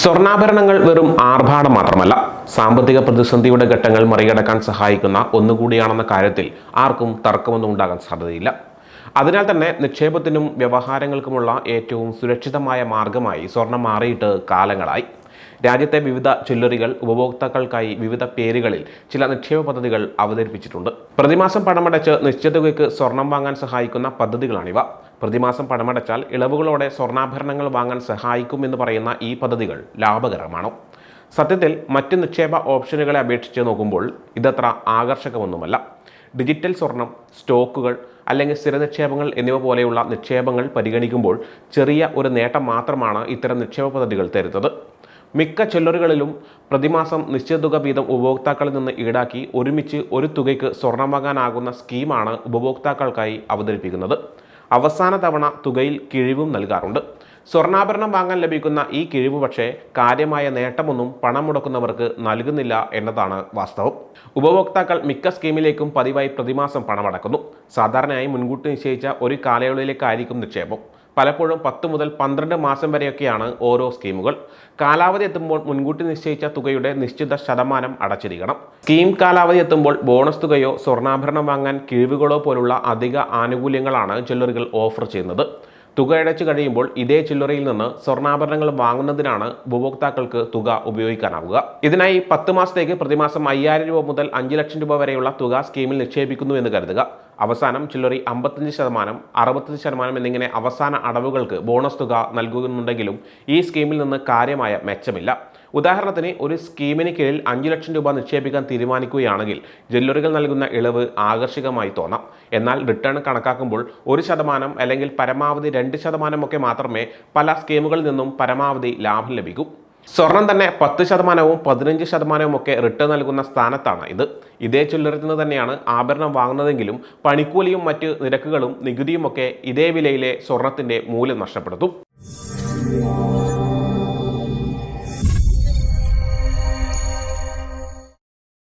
സ്വർണാഭരണങ്ങൾ വെറും ആർഭാടം മാത്രമല്ല സാമ്പത്തിക പ്രതിസന്ധിയുടെ ഘട്ടങ്ങൾ മറികടക്കാൻ സഹായിക്കുന്ന ഒന്നുകൂടിയാണെന്ന കാര്യത്തിൽ ആർക്കും തർക്കമൊന്നും ഉണ്ടാകാൻ സാധ്യതയില്ല. അതിനാൽ തന്നെ നിക്ഷേപത്തിനും വ്യവഹാരങ്ങൾക്കുമുള്ള ഏറ്റവും സുരക്ഷിതമായ മാർഗമായി സ്വർണം മാറിയിട്ട് കാലങ്ങളായി. രാജ്യത്തെ വിവിധ ചില്ലറികൾ ഉപഭോക്താക്കൾക്കായി വിവിധ പേരുകളിൽ ചില നിക്ഷേപ പദ്ധതികൾ അവതരിപ്പിച്ചിട്ടുണ്ട്. പ്രതിമാസം പണമടച്ച് നിശ്ചിത തുകയ്ക്ക് സ്വർണം വാങ്ങാൻ സഹായിക്കുന്ന പദ്ധതികളാണിവ. പ്രതിമാസം പണമടച്ചാൽ ഇളവുകളോടെ സ്വർണാഭരണങ്ങൾ വാങ്ങാൻ സഹായിക്കും എന്ന് പറയുന്ന ഈ പദ്ധതികൾ ലാഭകരമാണോ? സത്യത്തിൽ മറ്റ് നിക്ഷേപ ഓപ്ഷനുകളെ അപേക്ഷിച്ച് നോക്കുമ്പോൾ ഇതത്ര ആകർഷകമൊന്നുമല്ല. ഡിജിറ്റൽ സ്വർണം സ്റ്റോക്കുകൾ അല്ലെങ്കിൽ സ്ഥിര നിക്ഷേപങ്ങൾ എന്നിവ പോലെയുള്ള നിക്ഷേപങ്ങൾ പരിഗണിക്കുമ്പോൾ ചെറിയ ഒരു നേട്ടം മാത്രമാണ് ഇത്തരം നിക്ഷേപ പദ്ധതികൾ തരുന്നത്. മിക്ക ചെല്ലറുകളിലും പ്രതിമാസം നിശ്ചിത തുക വീതം ഉപഭോക്താക്കളിൽ നിന്ന് ഈടാക്കി ഒരുമിച്ച് ഒരു തുകയ്ക്ക് സ്വർണം വാങ്ങാനാകുന്ന സ്കീമാണ് ഉപഭോക്താക്കൾക്കായി അവതരിപ്പിക്കുന്നത്. അവസാന തവണ തുകയിൽ കിഴിവും നൽകാറുണ്ട്. സ്വർണാഭരണം വാങ്ങാൻ ലഭിക്കുന്ന ഈ കിഴിവ് പക്ഷേ കാര്യമായ നേട്ടമൊന്നും പണം മുടക്കുന്നവർക്ക് നൽകുന്നില്ല എന്നതാണ് വാസ്തവം. ഉപഭോക്താക്കൾ മിക്ക സ്കീമിലേക്കും പതിവായി പ്രതിമാസം പണമടക്കുന്നു. സാധാരണയായി മുൻകൂട്ടി നിശ്ചയിച്ച ഒരു കാലയളവിലേക്കായിരിക്കും നിക്ഷേപം. പലപ്പോഴും പത്ത് മുതൽ പന്ത്രണ്ട് മാസം വരെയൊക്കെയാണ് ഓരോ സ്കീമുകൾ. കാലാവധി എത്തുമ്പോൾ മുൻകൂട്ടി നിശ്ചയിച്ച തുകയുടെ നിശ്ചിത ശതമാനം അടച്ചിരിക്കണം. സ്കീം കാലാവധി എത്തുമ്പോൾ ബോണസ് തുകയോ സ്വർണാഭരണം വാങ്ങാൻ കിഴിവുകളോ പോലുള്ള അധിക ആനുകൂല്യങ്ങളാണ് ജ്വല്ലറികൾ ഓഫർ ചെയ്യുന്നത്. തുക അടച്ചു കഴിയുമ്പോൾ ഇതേ ചില്ലറയിൽ നിന്ന് സ്വർണാഭരണങ്ങൾ വാങ്ങുന്നതിനാണ് ഉപഭോക്താക്കൾക്ക് തുക ഉപയോഗിക്കാനാവുക. ഇതിനായി പത്ത് മാസത്തേക്ക് പ്രതിമാസം അയ്യായിരം രൂപ മുതൽ അഞ്ച് ലക്ഷം രൂപ വരെയുള്ള തുക സ്കീമിൽ നിക്ഷേപിക്കുന്നു എന്ന് കരുതുക. അവസാനം ചില്ലറി അമ്പത്തഞ്ച് ശതമാനം അറുപത്തഞ്ച് ശതമാനം എന്നിങ്ങനെ അവസാന അടവുകൾക്ക് ബോണസ് തുക നൽകുന്നുണ്ടെങ്കിലും ഈ സ്കീമിൽ നിന്ന് കാര്യമായ മെച്ചമില്ല. ഉദാഹരണത്തിന് ഒരു സ്കീമിന് കീഴിൽ അഞ്ച് ലക്ഷം രൂപ നിക്ഷേപിക്കാൻ തീരുമാനിക്കുകയാണെങ്കിൽ ജ്വല്ലറികൾ നൽകുന്ന ഇളവ് ആകർഷകമായി തോന്നാം. എന്നാൽ റിട്ടേൺ കണക്കാക്കുമ്പോൾ ഒരു ശതമാനം അല്ലെങ്കിൽ പരമാവധി രണ്ട് ശതമാനമൊക്കെ മാത്രമേ പല സ്കീമുകളിൽ നിന്നും പരമാവധി ലാഭം ലഭിക്കൂ. സ്വർണം തന്നെ പത്ത് ശതമാനവും പതിനഞ്ച് ശതമാനവും ഒക്കെ റിട്ടേൺ നൽകുന്ന സ്ഥാനത്താണ് ഇത്. ഇതേ ചില്ലറത്തിൽ നിന്ന് തന്നെയാണ് ആഭരണം വാങ്ങുന്നതെങ്കിലും പണിക്കൂലിയും മറ്റ് നിരക്കുകളും നികുതിയും ഒക്കെ ഇതേ വിലയിലെ സ്വർണത്തിന്റെ മൂല്യം നഷ്ടപ്പെടുത്തും.